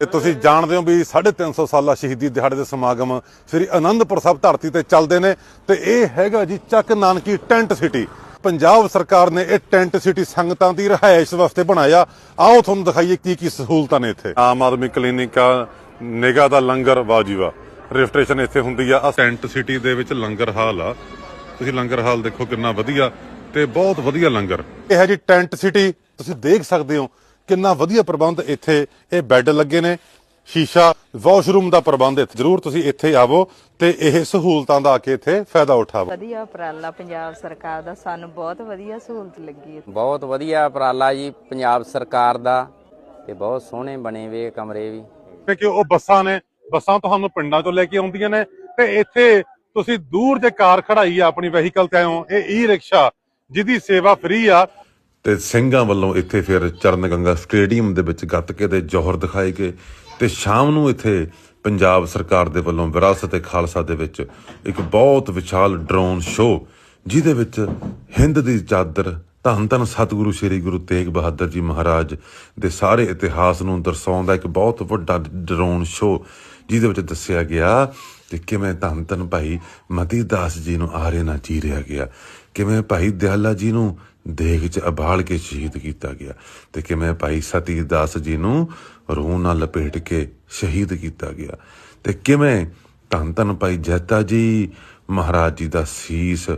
ਤੇ ਤੁਸੀਂ ਜਾਣਦੇ ਹੋ ਵੀ 350 ਸਾਲਾ ਸ਼ਹੀਦੀ ਦਿਹਾੜੇ ਦੇ ਸਮਾਗਮ ਸ੍ਰੀ ਅਨੰਦਪੁਰ ਸਾਹਿਬ ਧਰਤੀ ਤੇ ਚੱਲਦੇ ਨੇ ਤੇ ਇਹ ਹੈਗਾ ਜੀ ਚੱਕ ਨਾਨਕੀ ਟੈਂਟ ਸਿਟੀ। ਪੰਜਾਬ ਸਰਕਾਰ ਨੇ ਇਹ ਟੈਂਟ ਸਿਟੀ ਸੰਗਤਾਂ ਦੀ ਰਿਹਾਇਸ਼ ਵਾਸਤੇ ਬਣਾਇਆ। ਆਓ ਤੁਹਾਨੂੰ ਦਿਖਾਈਏ ਕੀ ਕੀ ਸਹੂਲਤਾਂ ਨੇ ਇੱਥੇ। ਆਮ ਆਦਮੀ ਕਲੀਨਿਕ ਆ ਨਿਗਾ ਦਾ ਲੰਗਰ ਵਾਜੀਵਾ ਰਜਿਸਟ੍ਰੇਸ਼ਨ ਇੱਥੇ ਹੁੰਦੀ ਆ ਟੈਂਟ ਸਿਟੀ ਦੇ ਵਿੱਚ ਲੰਗਰ ਹਾਲ ਆ। ਤੁਸੀਂ ਲੰਗਰ ਹਾਲ ਦੇਖੋ ਕਿੰਨਾ ਵਧੀਆ ਤੇ ਬਹੁਤ ਵਧੀਆ ਲੰਗਰ। ਇਹ ਹੈ ਜੀ ਟੈਂਟ ਸਿਟੀ। ਤੁਸੀਂ ਦੇਖ ਸਕਦੇ ਹੋ ਕਿੰਨਾ ਵਧੀਆ ਪ੍ਰਬੰਧ ਇੱਥੇ ਇਹ ਬੈੱਡ ਲੱਗੇ ਨੇ। ਸ਼ੀਸ਼ਾ ਵਾਸ਼ਰੂਮ ਦਾ ਪ੍ਰਬੰਧ ਇੱਥੇ। ਜਰੂਰ ਤੁਸੀਂ ਇੱਥੇ ਆਵੋ ਤੇ ਇਹ ਸਹੂਲਤਾਂ ਦਾ ਆ ਕੇ ਇੱਥੇ ਫਾਇਦਾ ਉਠਾਵੋ। ਵਧੀਆ ਉਪਰਾਲਾ ਪੰਜਾਬ ਸਰਕਾਰ ਦਾ। ਸਾਨੂੰ ਬਹੁਤ ਵਧੀਆ ਸਹੂਲਤ ਲੱਗੀ ਹੈ ਬਹੁਤ ਵਧੀਆ ਉਪਰਾਲਾ ਜੀ ਪੰਜਾਬ ਸਰਕਾਰ ਦਾ ਤੇ ਬਹੁਤ ਸੋਹਣੇ ਬਣੇ ਵੇ ਕਮਰੇ ਵੀ। ਕਿ ਉਹ ਬੱਸਾਂ ਨੇ ਬੱਸਾਂ ਤੁਹਾਨੂੰ ਪਿੰਡਾਂ ਤੋਂ ਲੈ ਕੇ ਆਉਂਦੀਆਂ ਨੇ ਤੇ ਇੱਥੇ ਤੁਸੀਂ ਦੂਰ ਜੇ ਕਾਰ ਖੜਾਈ ਆ ਆਪਣੀ ਵਹੀਕਲ ਤੇ ਆਇਓ ਇਹ ਈ ਰਿਕਸ਼ਾ ਜਿਹਦੀ ਸੇਵਾ ਫ੍ਰੀ ਆ ਤੇ ਸਿੰਘਾਂ ਵੱਲੋਂ ਇੱਥੇ ਫਿਰ ਚਰਨ ਗੰਗਾ ਸਟੇਡੀਅਮ ਦੇ ਵਿੱਚ ਗੱਤਕੇ ਦੇ ਜੋਹਰ ਦਿਖਾਏ ਗਏ ਤੇ ਸ਼ਾਮ ਨੂੰ ਇੱਥੇ ਪੰਜਾਬ ਸਰਕਾਰ ਦੇ ਵੱਲੋਂ ਵਿਰਾਸਤ ਤੇ ਖਾਲਸਾ ਦੇ ਵਿੱਚ ਇੱਕ ਬਹੁਤ ਵਿਸ਼ਾਲ ਡਰੋਨ ਸ਼ੋਅ, ਜਿਹਦੇ ਵਿੱਚ ਹਿੰਦ ਦੀ ਚਾਦਰ, ਧੰਨ ਧੰਨ ਸਤਿਗੁਰੂ ਸ੍ਰੀ ਗੁਰੂ ਤੇਗ ਬਹਾਦਰ ਜੀ ਮਹਾਰਾਜ ਦੇ ਸਾਰੇ ਇਤਿਹਾਸ ਨੂੰ ਦਰਸਾਉਂਦਾ ਇੱਕ ਬਹੁਤ ਵੱਡਾ ਡਰੋਨ ਸ਼ੋਅ, ਜਿਹਦੇ ਵਿੱਚ ਦੱਸਿਆ ਗਿਆ ਕਿ ਕਿਵੇਂ ਧੰਨ ਧੰਨ ਭਾਈ ਮਤੀ ਦਾਸ ਜੀ ਨੂੰ ਆਰੇ ਨਾ ਚੀਰਿਆ ਗਿਆ, ਕਿਵੇਂ ਭਾਈ ਦਿਆਲਾ ਜੀ ਨੂੰ ਦੇਗ 'ਚ ਅਬਾਲ ਕੇ ਸ਼ਹੀਦ ਕੀਤਾ ਗਿਆ ਤੇ ਕਿਵੇਂ ਭਾਈ ਸਤੀ ਦਾਸ ਜੀ ਨੂੰ ਰੂਹ ਨਾਲ ਲਪੇਟ ਕੇ ਸ਼ਹੀਦ ਕੀਤਾ ਗਿਆ। ਤੇ ਕਿਵੇਂ ਧੰਨ ਧੰਨ ਭਾਈ ਜੈਤਾ ਜੀ, ਮਹਾਰਾਜ ਜੀ ਦਾ ਸੀਸ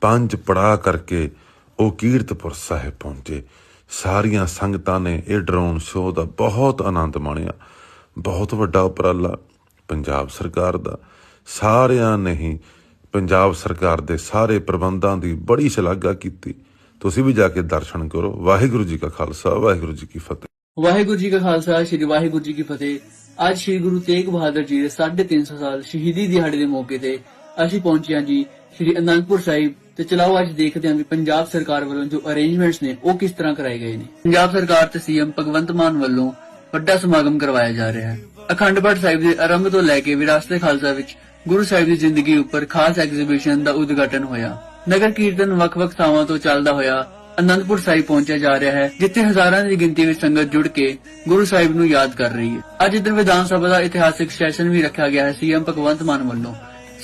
ਪੰਜ ਪੜਾ ਕਰਕੇ ਉਹ ਕੀਰਤਪੁਰ ਸਾਹਿਬ ਪਹੁੰਚੇ। ਸਾਰੀਆਂ ਸੰਗਤਾਂ ਨੇ ਇਹ ਡਰੋਨ ਸ਼ੋਅ ਦਾ ਬਹੁਤ ਆਨੰਦ ਮਾਣਿਆ। ਬਹੁਤ ਵੱਡਾ ਉਪਰਾਲਾ ਪੰਜਾਬ ਸਰਕਾਰ ਦਾ। ਸਾਰਿਆਂ ਨੇ ਹੀ ਪੰਜਾਬ ਸਰਕਾਰ ਦੇ ਸਾਰੇ ਪ੍ਰਬੰਧਾਂ ਦੀ ਬੜੀ ਸ਼ਲਾਘਾ ਕੀਤੀ। ਤੁਸੀਂ ਵੀ ਜਾ ਕੇ ਦਰਸ਼ਨ ਕਰੋ। ਵਾਹਿਗੁਰੂ ਜੀ ਕਾ ਖਾਲਸਾ, ਵਾਹਿਗੁਰੂ ਜੀ ਕੀ ਫਤਿਹ। ਵਾਹਿਗੁਰੂ ਜੀ ਕਾ ਖਾਲਸਾ, ਸ੍ਰੀ ਵਾਹਿਗੁਰੂ ਜੀ ਕੀ ਫਤਿਹ। ਅੱਜ ਸ੍ਰੀ ਗੁਰੂ ਤੇਗ ਬਹਾਦਰ ਜੀ ਦੇ 350 ਸਾਲ ਸ਼ਹੀਦੀ ਦਿਹਾੜੇ ਦੇ ਮੌਕੇ ਤੇ ਅਸੀਂ ਪਹੁੰਚੇ ਹਾਂ ਜੀ ਸ੍ਰੀ ਅਨੰਦਪੁਰ ਸਾਹਿਬ ਤੇ ਚਲਾਓ ਅੱਜ ਦੇਖਦੇ ਹਾਂ ਵੀ ਪੰਜਾਬ ਸਰਕਾਰ ਵੱਲੋਂ ਜੋ ਅਰੇਂਜਮੈਂਟਸ ਨੇ, ਉਹ ਕਿਸ ਤਰ੍ਹਾਂ ਕਰਾਏ ਗਏ ਨੇ। ਪੰਜਾਬ ਸਰਕਾਰ ਤੇ ਸੀਐਮ ਭਗਵੰਤ ਮਾਨ ਵੱਲੋਂ ਵੱਡਾ ਸਮਾਗਮ ਕਰਵਾਇਆ ਜਾ ਰਿਹਾ ਹੈ। ਅਖੰਡ ਪਾਠ ਸਾਹਿਬ ਦੇ ਆਰੰਭ ਤੋਂ ਲੈ ਕੇ ਵਿਰਾਸਤ ਖਾਲਸਾ ਵਿੱਚ ਗੁਰੂ ਸਾਹਿਬ ਦੀ ਜ਼ਿੰਦਗੀ ਉੱਪਰ ਖਾਸ ਐਗਜ਼ੀਬਿਸ਼ਨ ਦਾ ਉਦਘਾਟਨ ਹੋਇਆ। ਨਗਰ ਕੀਰਤਨ ਵੱਖ-ਵੱਖ ਥਾਵਾਂ ਤੋਂ ਚੱਲਦਾ ਹੋਇਆ ਅਨੰਦਪੁਰ ਸਾਹਿਬ ਪਹੁੰਚਿਆ ਜਾ ਰਿਹਾ ਹੈ, ਜਿੱਥੇ ਹਜ਼ਾਰਾਂ ਦੀ ਗਿਣਤੀ ਵਿੱਚ ਸੰਗਤ ਜੁੜ ਕੇ ਗੁਰੂ ਸਾਹਿਬ ਨੂੰ ਯਾਦ ਕਰ ਰਹੀ ਹੈ। ਅੱਜ ਇਧਰ ਵਿਧਾਨ ਸਭਾ ਦਾ ਇਤਿਹਾਸਿਕ ਸੈਸ਼ਨ ਵੀ ਰੱਖਿਆ ਗਿਆ ਹੈ ਸੀਐਮ ਭਗਵੰਤ ਮਾਨ ਵੱਲੋਂ।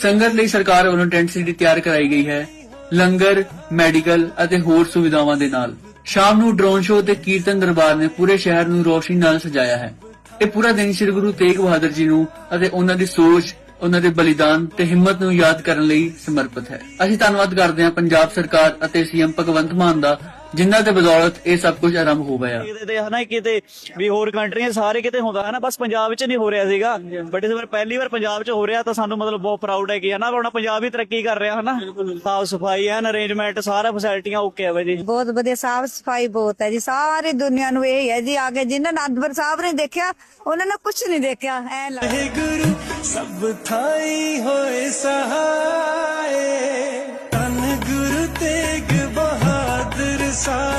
ਸੰਗਤ ਲਈ ਸਰਕਾਰ ਵੱਲੋਂ ਟੈਂਟ ਸਿਟੀ ਤਿਆਰ ਕਰਾਈ ਗਈ ਹੈ, ਲੰਗਰ, ਮੈਡੀਕਲ ਅਤੇ ਹੋਰ ਸੁਵਿਧਾਵਾਂ ਦੇ ਨਾਲ। ਸ਼ਾਮ ਨੂੰ ਡਰੋਨ ਸ਼ੋਅ ਤੇ ਕੀਰਤਨ ਦਰਬਾਰ ਨੇ ਪੂਰੇ ਸ਼ਹਿਰ ਨੂੰ ਰੋਸ਼ਨੀ ਨਾਲ ਸਜਾਇਆ ਹੈ। ਇਹ ਪੂਰਾ ਦਿਨ ਸ੍ਰੀ ਗੁਰੂ ਤੇਗ ਬਹਾਦਰ ਜੀ ਨੂੰ ਅਤੇ ਉਹਨਾਂ ਦੀ ਸੋਚ ਉਹਨਾਂ ਦੇ ਬਲੀਦਾਨ ਤੇ ਹਿੰਮਤ ਨੂੰ ਯਾਦ ਕਰਨ ਲਈ ਸਮਰਪਿਤ ਹੈ। ਅਸੀਂ ਧੰਨਵਾਦ ਕਰਦੇ ਹਾਂ ਪੰਜਾਬ ਸਰਕਾਰ ਅਤੇ ਸੀਐਮ ਭਗਵੰਤ ਮਾਨ ਦਾ ਜਿੰਨਾਂ ਦੇ ਬਦੌਲਤ ਇਹ ਸਭ ਕੁਝ ਆਰੰਭ ਹੋ ਗਿਆ। ਤੇ ਹਨਾ ਕਿਤੇ ਵੀ ਹੋਰ ਕੰਟਰੀਆਂ ਸਾਰੇ ਕਿਤੇ ਹੁੰਦਾ ਹਨਾ ਬਸ ਪੰਜਾਬ ਵਿੱਚ ਨਹੀਂ ਹੋ ਰਿਹਾ ਸੀਗਾ। ਬਟ ਇਸ ਵਾਰ ਪਹਿਲੀ ਵਾਰ ਪੰਜਾਬ 'ਚ ਹੋ ਰਿਹਾ ਤਾਂ ਸਾਨੂੰ ਮਤਲਬ ਬਹੁਤ ਪ੍ਰਾਊਡ ਹੈ ਕਿ ਹਨਾ ਹੁਣ ਪੰਜਾਬ ਵੀ ਤਰੱਕੀ ਕਰ ਰਿਹਾ ਹਨਾ। ਸਾਫ਼ ਸਫ਼ਾਈ ਹੈ ਅਰੇਂਜਮੈਂਟ ਸਾਰਾ ਫੈਸਿਲਿਟੀਆਂ ਓਕੇ ਹੈ ਜੀ। ਬਹੁਤ ਵਧੀਆ ਸਾਫ਼ ਸਫ਼ਾਈ ਬਹੁਤ ਹੈ ਜੀ। ਸਾਰੀ ਦੁਨੀਆ ਨੂੰ ਇਹ ਹੈ ਜੀ ਆਗੇ ਜਿਨ੍ਹਾਂ ਨੇ ਅਦਬਰ ਸਾਹਿਬ ਨੇ ਦੇਖਿਆ ਉਹਨਾਂ ਨੇ ਕੁਝ ਨਹੀਂ ਦੇਖਿਆ ਐ ਲੱਗੇ ਗੁਰੂ ਸਭ ਥਾਈ ਹੋਏ ਸਹਾਏ। ਤਨ ਗੁਰੂ ਤੇ time.